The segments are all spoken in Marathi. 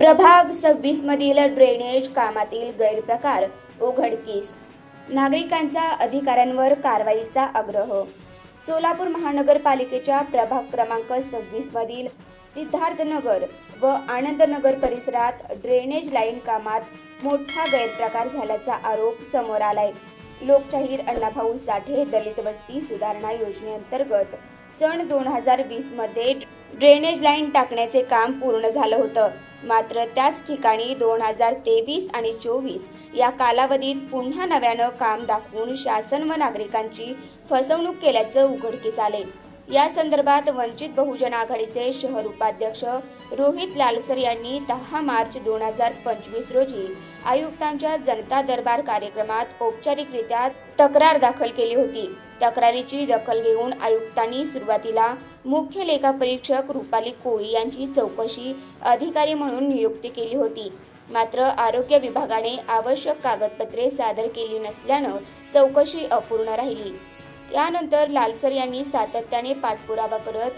प्रभाग सव्वीस मधील ड्रेनेज कामातील गैरप्रकार. उघडकीस. नागरिकांचा अधिकाऱ्यांवर कारवाईचा आग्रह. सोलापूर महानगरपालिकेच्या प्रभाग क्रमांक सव्वीस मधील सिद्धार्थनगर व आनंदनगर परिसरात ड्रेनेज लाईन कामात मोठा गैरप्रकार झाल्याचा आरोप समोर आलाय. लोकशाहीर अण्णाभाऊ साठे दलित वस्ती सुधारणा योजनेअंतर्गत सन दोन हजार वीसमध्ये ड्रेनेज लाईन टाकण्याचे काम पूर्ण झालं होतं. मात्र त्याच ठिकाणी दोन हजार तेवीस आणि चोवीस या कालावधीत पुन्हा नव्यानं काम दाखवून शासन व नागरिकांची फसवणूक केल्याचं उघडकीस आले. या संदर्भात वंचित बहुजन आघाडीचे शहर उपाध्यक्ष रोहित लालसर यांनी दहा मार्च दोन हजार पंचवीस रोजी आयुक्तांच्या जनता दरबार कार्यक्रमात औपचारिकरित्या तक्रार दाखल केली होती. तक्रारीची दखल घेऊन आयुक्तांनी सुरुवातीला मुख्य लेखापरीक्षक रुपाली कोळी यांची चौकशी अधिकारी म्हणून नियुक्ती केली होती. मात्र आरोग्य विभागाने आवश्यक कागदपत्रे सादर केली नसल्यानं चौकशी अपूर्ण राहिली. त्यानंतर लालसर यांनी सातत्याने पाठपुरावा करत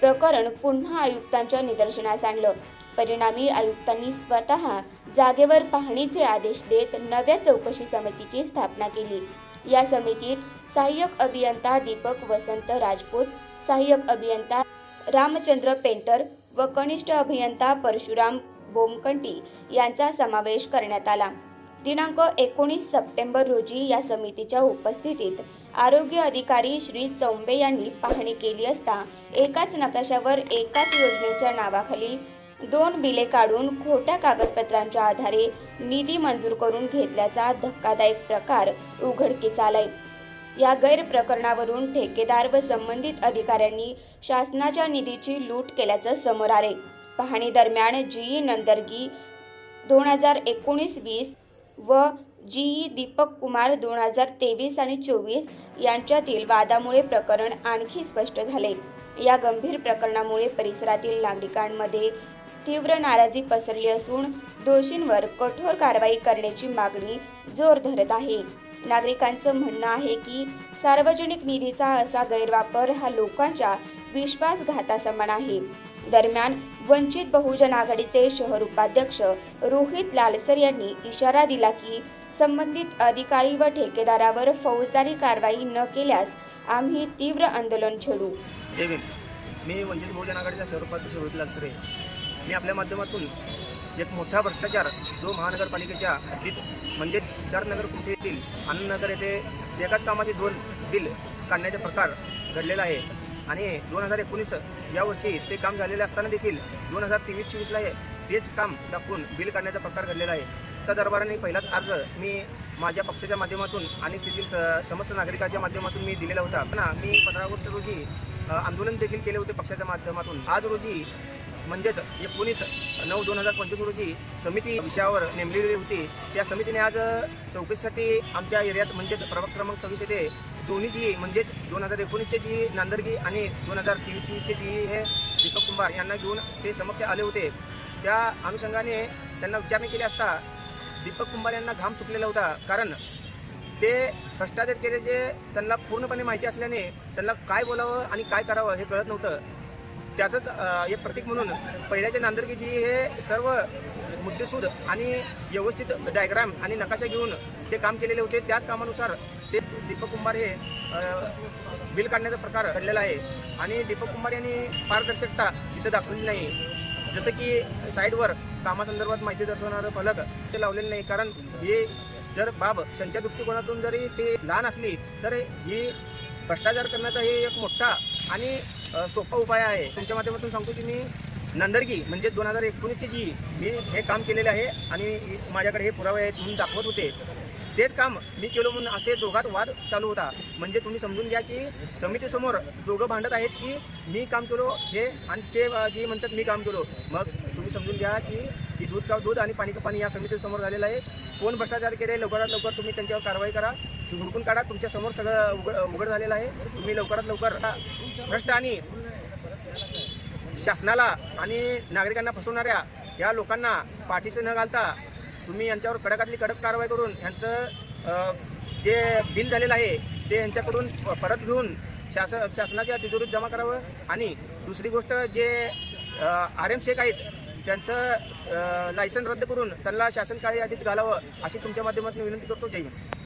प्रकरण पुन्हा आयुक्तांच्या निदर्शनास आणलं. परिणामी आयुक्तांनी स्वतः जागेवर पाहणीचे आदेश देत नव्या चौकशी समितीची स्थापना केली. या समितीत सहाय्यक अभियंता दीपक वसंत राजपूत सहाय्यक अभियंता रामचंद्र पेंटर व कनिष्ठ अभियंता परशुराम बोमकंटी यांचा समावेश करण्यात आला. दिनांक एकोणीस सप्टेंबर रोजी या समितीच्या उपस्थितीत आरोग्य अधिकारी श्री चौंबे यांनी पाहणी केली असता एकाच नकाशावर एकाच योजनेच्या नावाखाली दोन बिले काढून खोट्या कागदपत्रांच्या आधारे निधी मंजूर करून घेतल्याचा धक्कादायक प्रकार उघडकीस आलाय. या गैरप्रकरणावरून ठेकेदार व संबंधित अधिकाऱ्यांनी शासनाच्या निधीची लूट केल्याचं समोर आले. पाहणी दरम्यान जीई नंदरगी दोन हजार एकोणीस वीस व जीई दीपक कुमार दोन हजार तेवीस आणि चोवीस यांच्यातील वादामुळे प्रकरण आणखी स्पष्ट झाले. या गंभीर प्रकरणामुळे परिसरातील नागरिकांमध्ये तीव्र नाराजी पसरली असून दोषींवर कठोर कारवाई करण्याची मागणी जोर धरत आहे. नागरिकांचं म्हणणं आहे की सार्वजनिक निधीचा असा गैरवापर हा लोकांच्या विश्वासघातासमान आहे. दरम्यान वंचित बहुजन आघाडीचे शहर उपाध्यक्ष रोहित लालसर यांनी इशारा दिला की संबंधित अधिकारी व ठेकेदारावर फौजदारी कारवाई न केल्यास आम्ही तीव्र आंदोलन छेडू. मी वंचित बहुजन आघाडीचा स्वरूपाध्यक्ष रोहित लालसरे मी आपल्या माध्यमातून एक मोठा भ्रष्टाचार जो महानगरपालिकेच्या हद्दीत म्हणजे सिद्धार्थनगर कुठे येथील आनंदनगर येथे एकाच कामाचे दोन बिल काढण्याचे प्रकार घडलेला आहे. आणि दोन हजार एकोणीस या वर्षी ते काम झालेले असताना देखील दोन हजार तेवीस चोवीसला हे तेच काम दाखवून बिल काढण्याचा प्रकार घडलेला आहे. त्या दरबाराने पहिलाच अर्ज मी माझ्या पक्षाच्या माध्यमातून आणि तेथील स- समस्त नागरिकाच्या माध्यमातून मी दिलेला होता. पण मी पंधरा ऑगस्ट रोजी आंदोलन देखील केले होते पक्षाच्या माध्यमातून. आज रोजी म्हणजेच एकोणीस नऊ दोन हजार पंचवीस रोजी समिती विषयावर नेमलेली होती. त्या समितीने आज चौकशीसाठी आमच्या एरियात म्हणजेच प्रभाग क्रमांक सव्वीस येथे दोन्ही जी म्हणजेच दोन हजार एकोणीसचे जी नांदरगी आणि दोन हजार तेवीस जी हे दीपक कुंभार यांना घेऊन ते समक्ष आले होते. त्या अनुषंगाने त्यांना विचारणी केली असता दीपक कुंभार यांना घाम सुटलेला होता. कारण ते भ्रष्टाचार केल्याचे त्यांना पूर्णपणे माहिती असल्याने त्यांना काय बोलावं आणि काय करावं हे कळत नव्हतं. त्याचंच एक प्रतीक म्हणून पहिल्याच्या नांदरकीची हे सर्व मुद्देसूद आणि व्यवस्थित डायग्राम आणि नकाशा घेऊन ते काम केलेले होते. त्याच कामानुसार ते दीपक कुंभार हे बिल काढण्याचा प्रकार घडलेला आहे. आणि दीपक कुंभार यांनी पारदर्शकता तिथं दाखवली नाही. जसं की साईडवर कामासंदर्भात माहिती दर्शवणारं फलक ते लावलेलं नाही. कारण हे जर बाब त्यांच्या दृष्टिकोनातून जरी ते लहान असली तर ही भ्रष्टाचार करण्याचा हे एक मोठा आणि सोपा उपाय आहे. तुमच्या माध्यमातून सांगतो की मी नंदरगी म्हणजे दोन हजार एकोणीसची जी मी हे काम केलेले आहे आणि माझ्याकडे हे पुरावे आहेत म्हणून दाखवत होते. तेच काम मी केलो म्हणून असे दोघात वाद चालू होता. म्हणजे तुम्ही समजून घ्या की समितीसमोर दोघं भांडत आहेत की मी काम केलो हे आणि ते जे म्हणतात मी काम केलो. मग तुम्ही समजून घ्या की की दूध का दूध आणि पाणी का पाणी या समितीसमोर झालेलं आहे. कोण भ्रष्टाचार केले लवकरात लवकर तुम्ही त्यांच्यावर कारवाई करा. हुडकून काढा तुमच्यासमोर सगळं उघड उघड झालेलं आहे. तुम्ही लवकरात लवकर भ्रष्ट आणि शासनाला आणि नागरिकांना फसवणाऱ्या या लोकांना पाठीसे न घालता तुम्ही यांच्यावर कडकातली कडक कारवाई करून यांचं जे बिल झालेलं आहे ते यांच्याकडून प- परत घेऊन शास शासनाच्या तिजोरीत जमा करावं. आणि दुसरी गोष्ट जे आर एम शेख आहेत त्यांचं लायसन रद्द करून त्यांना शासन काळी यादीत घालावं अशी तुमच्या माध्यमातून विनंती करतो. जय हिंद.